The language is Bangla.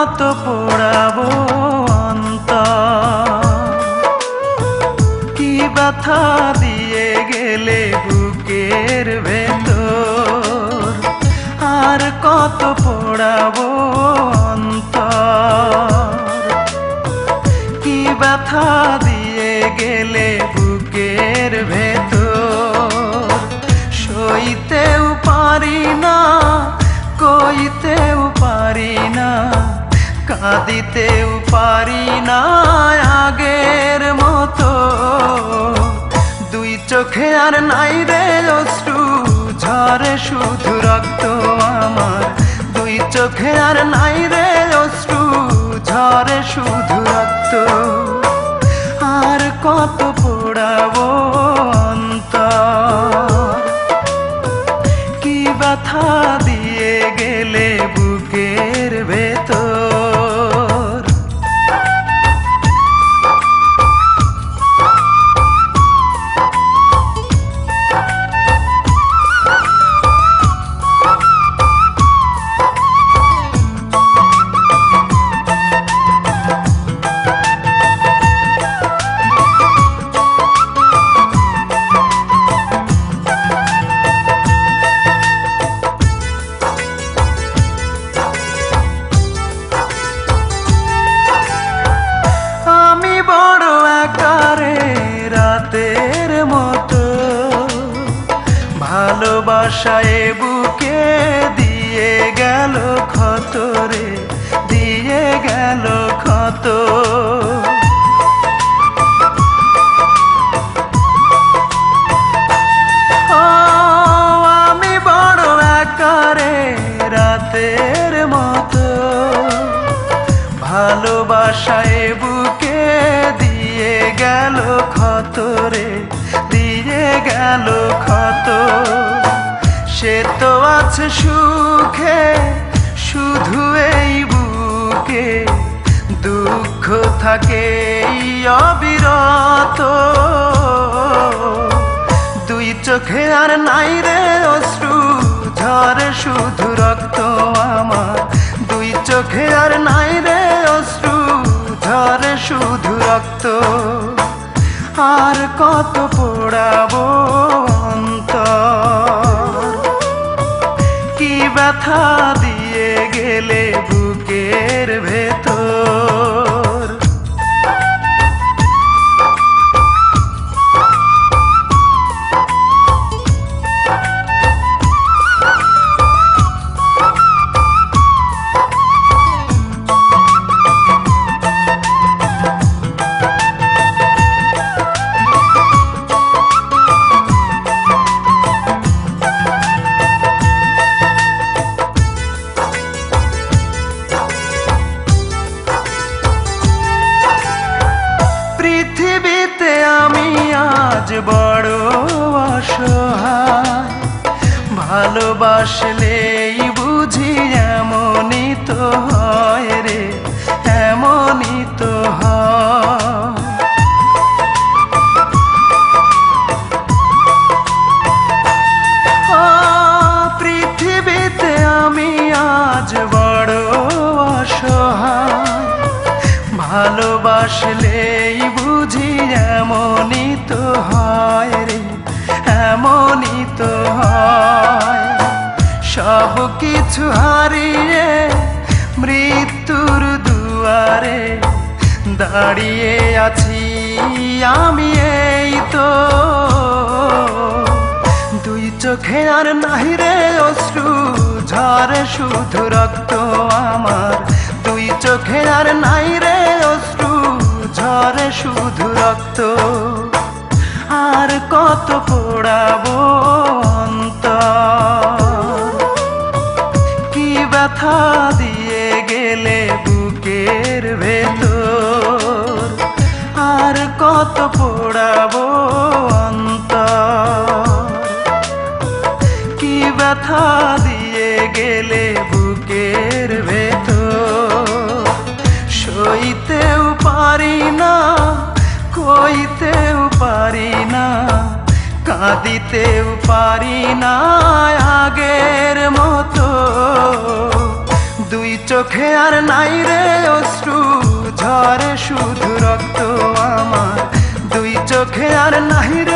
কত পোড়াবো অন্তর। কি ব্যথা দিয়ে গেলে বুকের ভেতর? আর কত পোড়াবো অন্তর? কি ব্যথা দিয়ে গেলে বুকের ভেতর? কাঁদিতেও পারি না আগের মতো। দুই চোখে আর নাই রে অশ্রু ঝরে শুধু রক্ত আমার। দুই চোখে আর নাই রে অশ্রু ঝরে শুধু রক্ত। আর কত পোড়াবো অন্তর? কি ব্যথা দিয়ে গেলে ভালোবাসায় বুকে দিয়ে গেল ক্ষত সুখে, শুধু এই বুকে দুঃখ থাকে অবিরত। দুই চোখে আর নাই রে অশ্রু, ঝরে শুধু রক্ত আমার। দুই চোখে আর নাই রে অশ্রু, ঝরে শুধু রক্ত। আর কত ব্যথা ভালোবাসলেই বুঝি এমনই তো হয় রে, এমনই তো হয়। পৃথিবীতে আমি আজ বড় অসহায়, ভালোবাসলেই কিছু হারিয়ে মৃত্যুর দুয়ারে দাঁড়িয়ে আছি আমি এই তো। দুই চোখে আর নাহি রে অশ্রু ঝরে শুধু রক্ত আমার। দুই চোখে আর নাই রে অশ্রু ঝরে শুধু রক্ত। আর কত পোড়াবো অন্তর? ব্যথা দিয়ে গেলে বুকের ভেতর। আর কত পোড়াবো অন্তর। কি ব্যথা দিয়ে গেলে বুকের ভেতর। সইতেও পারি না, কইতেও পারি না, কাঁদিতেও পারি না আগের মতো। দুই চোখ আর নাই রে অশ্রু ঝরে শুধু রক্ত আমার। দুই চোখে আর নাই রে